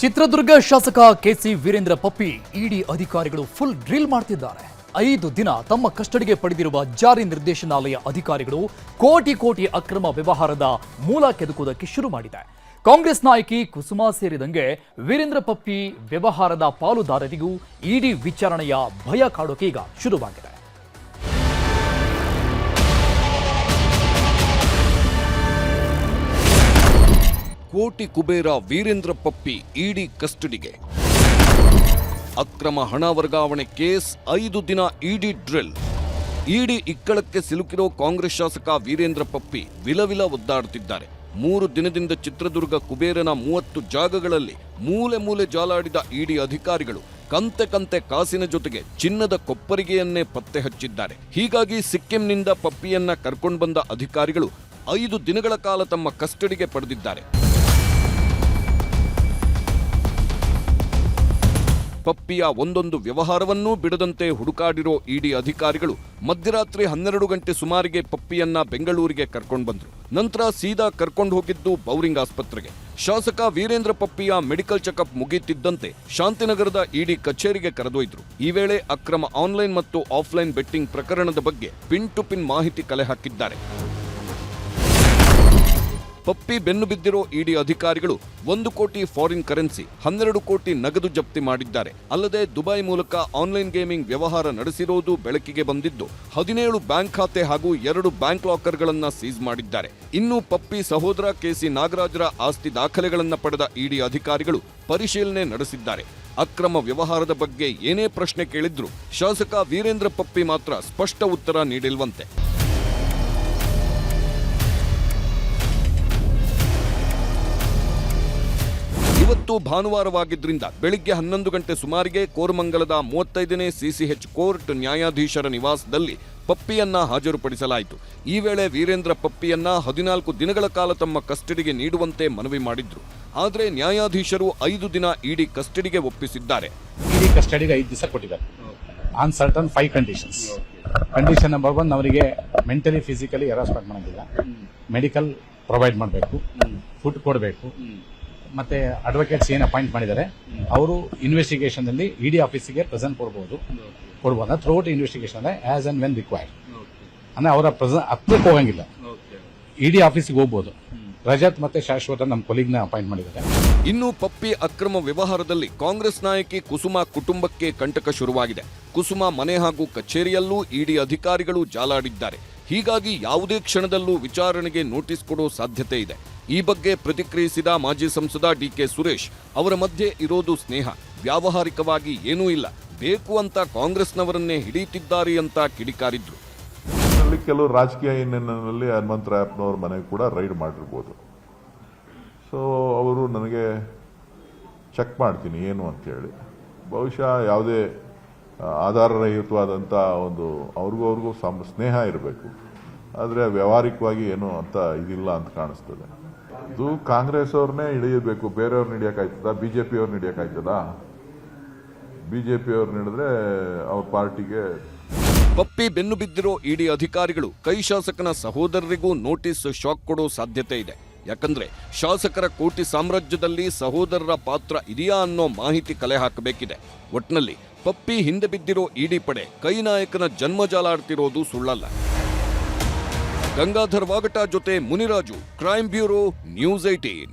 ಚಿತ್ರದುರ್ಗ ಶಾಸಕ ಕೆಸಿ ವೀರೇಂದ್ರ ಪಪ್ಪಿ, ಇಡಿ ಅಧಿಕಾರಿಗಳು full drill ಮಾಡ್ತಿದ್ದಾರೆ. ಐದು ದಿನ ತಮ್ಮ ಕಸ್ಟಡಿಗೆ ಪಡೆದಿರುವ ಜಾರಿ ನಿರ್ದೇಶನಾಲಯ ಅಧಿಕಾರಿಗಳು ಕೋಟಿ ಕೋಟಿ ಅಕ್ರಮ ವ್ಯವಹಾರದ ಮೂಲ ಕೆದುಕುವುದಕ್ಕೆ ಶುರು ಮಾಡಿದೆ. ಕಾಂಗ್ರೆಸ್ ನಾಯಕಿ ಕುಸುಮಾ ಸೇರಿದಂಗೆ ವೀರೇಂದ್ರ ಪಪ್ಪಿ ವ್ಯವಹಾರದ ಪಾಲುದಾರರಿಗೂ ಇಡಿ ವಿಚಾರಣೆಯ ಭಯ ಕಾಡೋಕೆ ಈಗ ಶುರುವಾಗಿದೆ. ಕೋಟಿ ಕುಬೇರ ವೀರೇಂದ್ರ ಪಪ್ಪಿ ಇಡಿ ಕಸ್ಟಡಿಗೆ. ಅಕ್ರಮ ಹಣ ವರ್ಗಾವಣೆ ಕೇಸ್, ಐದು ದಿನ ಇಡಿ ಡ್ರಿಲ್. ಇಡಿ ಇಕ್ಕಳಕ್ಕೆ ಸಿಲುಕಿರೋ ಕಾಂಗ್ರೆಸ್ ಶಾಸಕ ವೀರೇಂದ್ರ ಪಪ್ಪಿ ವಿಲವಿಲ ಒದ್ದಾಡುತ್ತಿದ್ದಾರೆ. ಮೂರು ದಿನದಿಂದ ಚಿತ್ರದುರ್ಗ ಕುಬೇರನ ಮೂವತ್ತು ಜಾಗಗಳಲ್ಲಿ ಮೂಲೆ ಮೂಲೆ ಜಾಲಾಡಿದ ಇಡಿ ಅಧಿಕಾರಿಗಳು ಕಂತೆ ಕಂತೆ ಕಾಸಿನ ಜೊತೆಗೆ ಚಿನ್ನದ ಕೊಪ್ಪರಿಗೆಯನ್ನೇ ಪತ್ತೆ ಹಚ್ಚಿದ್ದಾರೆ. ಹೀಗಾಗಿ ಸಿಕ್ಕಿಂನಿಂದ ಪಪ್ಪಿಯನ್ನ ಕರ್ಕೊಂಡು ಬಂದ ಅಧಿಕಾರಿಗಳು ಐದು ದಿನಗಳ ಕಾಲ ತಮ್ಮ ಕಸ್ಟಡಿಗೆ ಪಡೆದಿದ್ದಾರೆ. ಪಪ್ಪಿಯ ಒಂದೊಂದು ವ್ಯವಹಾರವನ್ನೂ ಬಿಡದಂತೆ ಹುಡುಕಾಡಿರೋ ಇಡಿ ಅಧಿಕಾರಿಗಳು ಮಧ್ಯರಾತ್ರಿ ಹನ್ನೆರಡು ಗಂಟೆ ಸುಮಾರಿಗೆ ಪಪ್ಪಿಯನ್ನ ಬೆಂಗಳೂರಿಗೆ ಕರ್ಕೊಂಡು ಬಂದರು. ನಂತರ ಸೀದಾ ಕರ್ಕೊಂಡು ಹೋಗಿದ್ದು ಬೌರಿಂಗ್ ಆಸ್ಪತ್ರೆಗೆ. ಶಾಸಕ ವೀರೇಂದ್ರ ಪಪ್ಪಿಯ ಮೆಡಿಕಲ್ ಚೆಕಪ್ ಮುಗಿಯುತ್ತಿದ್ದಂತೆ ಶಾಂತಿನಗರದ ಇಡಿ ಕಚೇರಿಗೆ ಕರೆದೊಯ್ದರು. ಈ ವೇಳೆ ಅಕ್ರಮ ಆನ್ಲೈನ್ ಮತ್ತು ಆಫ್ಲೈನ್ ಬೆಟ್ಟಿಂಗ್ ಪ್ರಕರಣದ ಬಗ್ಗೆ ಪಿನ್ ಟು ಪಿನ್ ಮಾಹಿತಿ ಕಲೆ ಹಾಕಿದ್ದಾರೆ. ಪಪ್ಪಿ ಬೆನ್ನು ಬಿದ್ದಿರೋ ಇಡಿ ಅಧಿಕಾರಿಗಳು ಒಂದು ಕೋಟಿ ಫಾರಿನ್ ಕರೆನ್ಸಿ, ಹನ್ನೆರಡು ಕೋಟಿ ನಗದು ಜಪ್ತಿ ಮಾಡಿದ್ದಾರೆ. ಅಲ್ಲದೆ ದುಬೈ ಮೂಲಕ ಆನ್ಲೈನ್ ಗೇಮಿಂಗ್ ವ್ಯವಹಾರ ನಡೆಸಿರೋದು ಬೆಳಕಿಗೆ ಬಂದಿದ್ದು, ಹದಿನೇಳು ಬ್ಯಾಂಕ್ ಖಾತೆ ಹಾಗೂ ಎರಡು ಬ್ಯಾಂಕ್ ಲಾಕರ್ಗಳನ್ನ ಸೀಸ್ ಮಾಡಿದ್ದಾರೆ. ಇನ್ನು ಪಪ್ಪಿ ಸಹೋದರ ಕೆಸಿ ನಾಗರಾಜರ ಆಸ್ತಿ ದಾಖಲೆಗಳನ್ನು ಪಡೆದ ಇಡಿ ಅಧಿಕಾರಿಗಳು ಪರಿಶೀಲನೆ ನಡೆಸಿದ್ದಾರೆ. ಅಕ್ರಮ ವ್ಯವಹಾರದ ಬಗ್ಗೆ ಏನೇ ಪ್ರಶ್ನೆ ಕೇಳಿದ್ರು ಶಾಸಕ ವೀರೇಂದ್ರ ಪಪ್ಪಿ ಮಾತ್ರ ಸ್ಪಷ್ಟ ಉತ್ತರ ನೀಡಿಲ್ವಂತೆ. ಇವತ್ತು ಭಾನುವಾರವಾಗಿದ್ದರಿಂದ ಬೆಳಿಗ್ಗೆ ಹನ್ನೊಂದು ಗಂಟೆ ಸುಮಾರಿಗೆ ಕೋರ್ಮಂಗಲದ ಮೂವತ್ತೈದನೇ ಸಿಸಿಎಚ್ ಕೋರ್ಟ್ ನ್ಯಾಯಾಧೀಶರ ನಿವಾಸದಲ್ಲಿ ಪಪ್ಪಿಯನ್ನ ಹಾಜರುಪಡಿಸಲಾಯಿತು. ಈ ವೇಳೆ ವೀರೇಂದ್ರ ಪಪ್ಪಿಯನ್ನ ಹದಿನಾಲ್ಕು ದಿನಗಳ ಕಾಲ ತಮ್ಮ ಕಸ್ಟಡಿಗೆ ನೀಡುವಂತೆ ಮನವಿ ಮಾಡಿದ್ರು. ಆದರೆ ನ್ಯಾಯಾಧೀಶರು ಐದು ದಿನ ಇಡಿ ಕಸ್ಟಡಿಗೆ ಒಪ್ಪಿಸಿದ್ದಾರೆ. ಇಡಿ ಕಸ್ಟಡಿಗೆ ಐದು ದಿವಸ ಕೊಟ್ಟಿದ್ದಾರೆ. On certain five conditions condition number one ಅವರಿಗೆ ಮೆಂಟಲಿ ಫಿಸಿಕಲಿ ಹೆರಾಸ್ಮೆಂಟ್ ಮಾಡೋದಿಲ್ಲ ಮೆಡಿಕಲ್ ಪ್ರೊವೈಡ್ ಮಾಡಬೇಕು. ಫುಡ್ ಕೊಡಬೇಕು. ಮತ್ತೆ ಅಡ್ವೊಕೇಟ್ಸ್ ಏನು ಅಪಾಯಿಂಟ್ ಮಾಡಿದ್ದಾರೆ ಅವರು ಇನ್ವೆಸ್ಟಿಗೇಷನ್ ಅಲ್ಲಿ ಇಡಿ ಆಫೀಸಿಗೆ ಪ್ರೆಸೆಂಟ್ ಕೊಡಬಹುದು ಕೊಡಬಹುದು throughout investigation as and when required ಅಂದ್ರೆ ಅವರ ಪ್ರೆಸೆಂಟ್ ಹತ್ರಕ್ಕೆ ಹೋಗಂಗಿಲ್ಲ. ಇಡಿ ಆಫೀಸಿಗೆ ಹೋಗ್ಬೋದು. ರಜತ್ ಮತ್ತೆ ಶಾಶ್ವತ ನಮ್ಮ ಕೊಲೀಗ್ನ ಅಪಾಯಿಂಟ್ ಮಾಡಿದ್ದಾರೆ. ಇನ್ನು ಪಪ್ಪಿ ಅಕ್ರಮ ವ್ಯವಹಾರದಲ್ಲಿ ಕಾಂಗ್ರೆಸ್ ನಾಯಕಿ ಕುಸುಮಾ ಕುಟುಂಬಕ್ಕೆ ಕಂಟಕ ಶುರುವಾಗಿದೆ. ಕುಸುಮಾ ಮನೆ ಹಾಗೂ ಕಚೇರಿಯಲ್ಲೂ ಇಡಿ ಅಧಿಕಾರಿಗಳು ಜಾಲಾಡಿದ್ದಾರೆ. ಹೀಗಾಗಿ ಯಾವುದೇ ಕ್ಷಣದಲ್ಲೂ ವಿಚಾರಣೆಗೆ ನೋಟಿಸ್ ಕೊಡೋ ಸಾಧ್ಯತೆ ಇದೆ. ಈ ಬಗ್ಗೆ ಪ್ರತಿಕ್ರಿಯಿಸಿದ ಮಾಜಿ ಸಂಸದ ಡಿಕೆ ಸುರೇಶ್, ಅವರ ಮಧ್ಯೆ ಇರೋದು ಸ್ನೇಹ, ವ್ಯಾವಹಾರಿಕವಾಗಿ ಏನೂ ಇಲ್ಲ, ಬೇಕು ಅಂತ ಕಾಂಗ್ರೆಸ್ನವರನ್ನೇ ಹಿಡಿಯುತ್ತಿದ್ದಾರೆ ಅಂತ ಕಿಡಿಕಾರಿದ್ರು. ಕೆಲವು ರಾಜಕೀಯ ಹಿನ್ನೆಲೆಯಲ್ಲಿ ಹನುಮಂತರಾಯಪ್ಪನವ್ರ ಮನೆ ಕೂಡ ರೈಡ್ ಮಾಡಿರ್ಬೋದು. ಸೊ ಅವರು ನನಗೆ ಚೆಕ್ ಮಾಡ್ತೀನಿ ಏನು ಅಂತೇಳಿ. ಬಹುಶಃ ಯಾವುದೇ ಆಧಾರರಹಿತವಾದಂಥ ಒಂದು ಅವ್ರಿಗೂ ಅವ್ರಿಗೂ ಸಮ, ಸ್ನೇಹ ಇರಬೇಕು. ಆದರೆ ವ್ಯಾವಹಾರಿಕವಾಗಿ ಏನು ಅಂತ ಇದಿಲ್ಲ ಅಂತ ಕಾಣಿಸ್ತದೆ. ಇದು ಕಾಂಗ್ರೆಸ್ ಅವ್ರನ್ನೇ ಹಿಡಿಯಬೇಕು ಬೇರೆಯವ್ರನ್ನ ಹಿಡಿಯೋಕ್ಕಾಯ್ತದ ಬಿ ಜೆ ಪಿಯವ್ರನ್ನ ಹಿಡಿಯೋಕ್ಕಾಯ್ತದ ಬಿ ಜೆ ಪಿಯವ್ರನ್ನ ಹಿಡಿದ್ರೆ ಅವ್ರ ಪಾರ್ಟಿಗೆ ಪಪ್ಪಿ ಬೆನ್ನು ಬಿದ್ದಿರೋ ಇಡಿ ಅಧಿಕಾರಿಗಳು ಕೈ ಶಾಸಕನ ಸಹೋದರರಿಗೂ ನೋಟಿಸ್ ಶಾಕ್ ಕೊಡೋ ಸಾಧ್ಯತೆ ಇದೆ. ಯಾಕಂದ್ರೆ ಶಾಸಕರ ಕೋಟಿ ಸಾಮ್ರಾಜ್ಯದಲ್ಲಿ ಸಹೋದರರ ಪಾತ್ರ ಇದೆಯಾ ಅನ್ನೋ ಮಾಹಿತಿ ಕಲೆ ಹಾಕಬೇಕಿದೆ. ಒಟ್ನಲ್ಲಿ ಪಪ್ಪಿ ಹಿಂದೆ ಬಿದ್ದಿರೋ ಇಡಿ ಪಡೆ ಕೈ ನಾಯಕನ ಜನ್ಮಜಾಲಾಡ್ತಿರೋದು ಸುಳ್ಳಲ್ಲ. ಗಂಗಾಧರ್ ವಾಗಟ ಜೊತೆ Muniraju, crime bureau, news eighteen